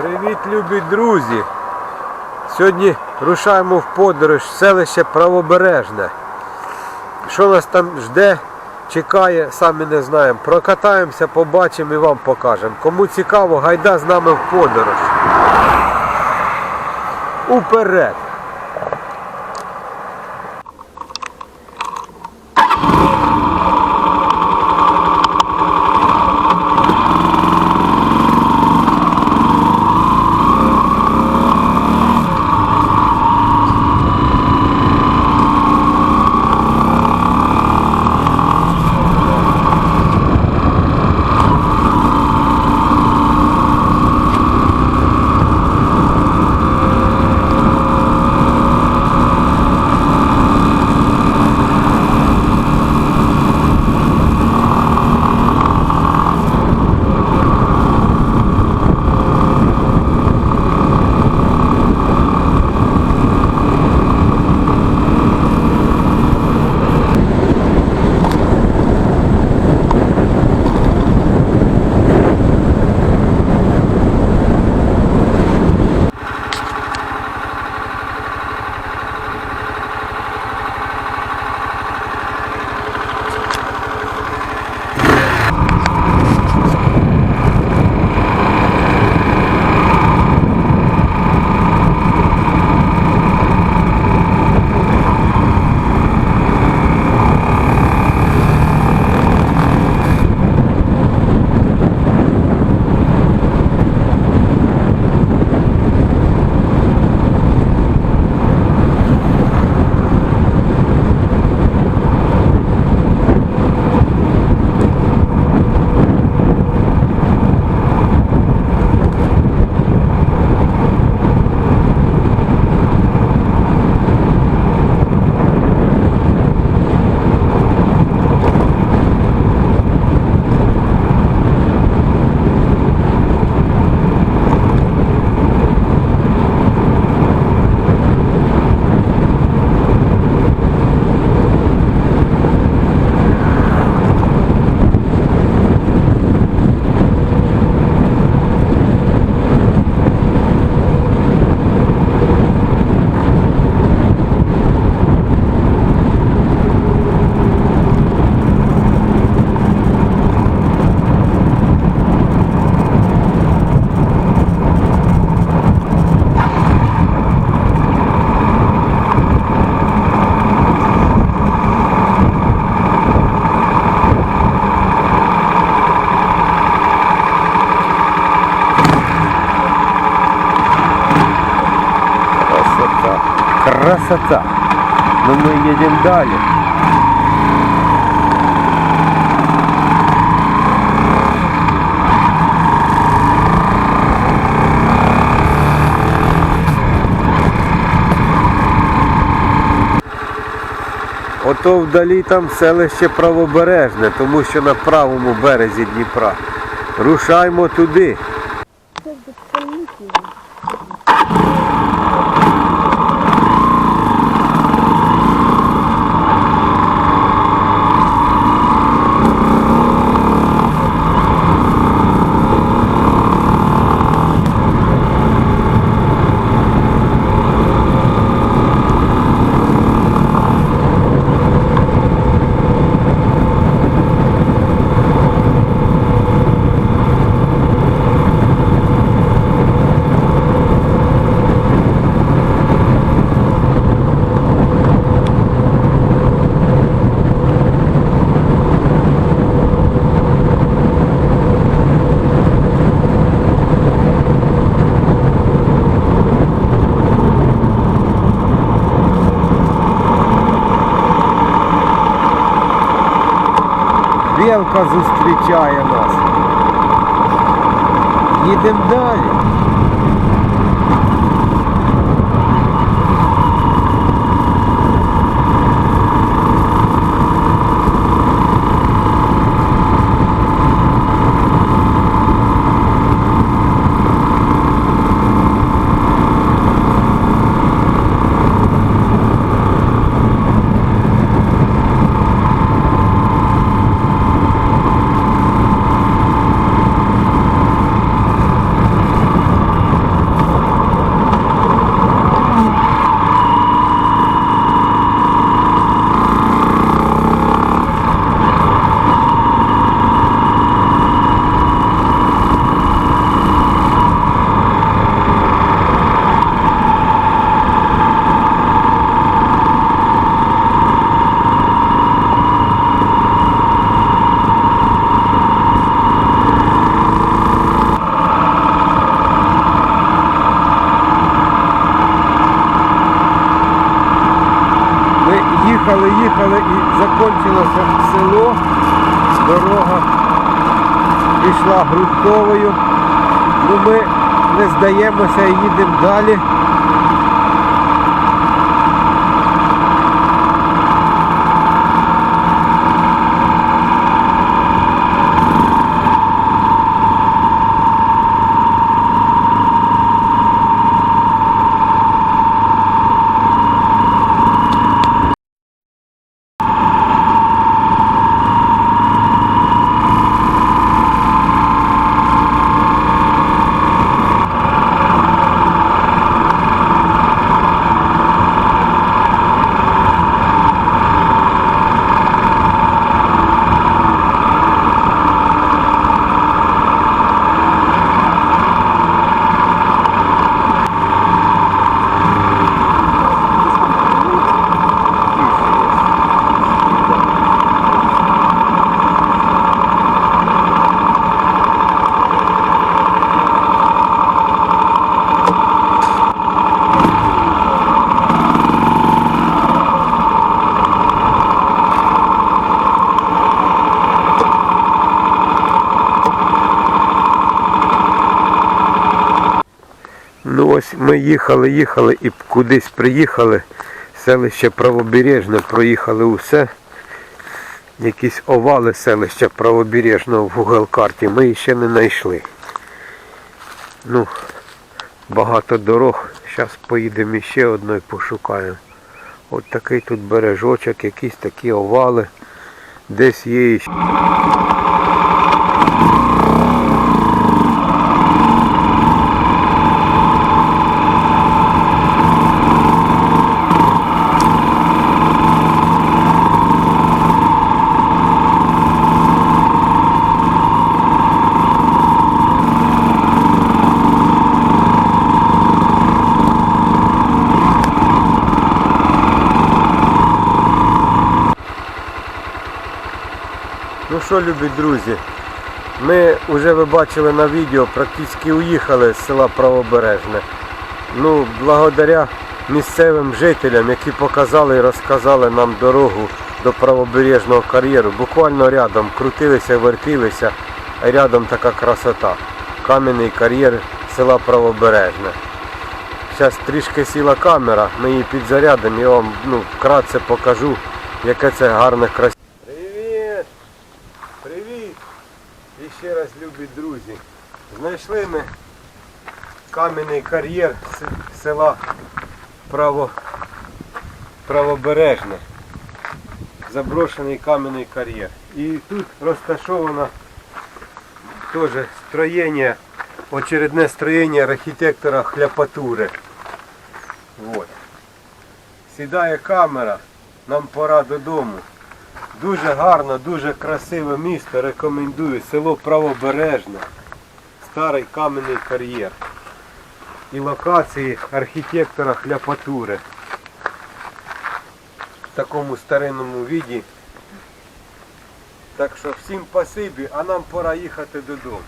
Привіт, любі друзі! Сьогодні рушаємо в подорож в селище Правобережне. Що нас там жде, чекає, самі не знаємо. Прокатаємося, побачимо і вам покажемо. Кому цікаво, гайда з нами в подорож. Уперед! Красота. Но мы едем далее. Ото вдалі там селище правобережне, тому що на правому березі Дніпра. Рушаймо туди. Білка зустрічає нас. Їдемо далі. Їхали, їхали і закінчилося село. Дорога пішла грунтовою. Ну ми не здаємося і їдемо далі. Ось ми їхали, їхали і кудись приїхали. Селище Правобережне, проїхали усе. Якісь овали селища Правобережного в Google карті ми ще не знайшли. Ну, багато дорог. Зараз поїдемо ще одною пошукаємо. От такий тут бережочок, якісь такі овали. Десь є іще. Що, любі друзі, ми вже ви бачили на відео, практично уїхали з села Правобережне. Ну, благодаря місцевим жителям, які показали і розказали нам дорогу до правобережного кар'єру. Буквально рядом крутилися, вертілися, а рядом така красота. Кам'яний кар'єр села Правобережне. Зараз трішки сіла камера, ми її підзарядимо, я вам ну, вкратце покажу, яке це гарне красиве. Привіт! Привіт! І ще раз, любі друзі. Знайшли ми кам'яний кар'єр села Право... Правобережне. Заброшений кам'яний кар'єр. І тут розташовано теж строєння, очередне строєння архітектора Хляпатури. Вот. Сідає камера, нам пора додому. Дуже гарно, дуже красиве місто. Рекомендую. Село Правобережне. Старий кам'яний кар'єр. І локації архітектора Хляпатури. В такому старинному віді. Так що всім спасибі, а нам пора їхати додому.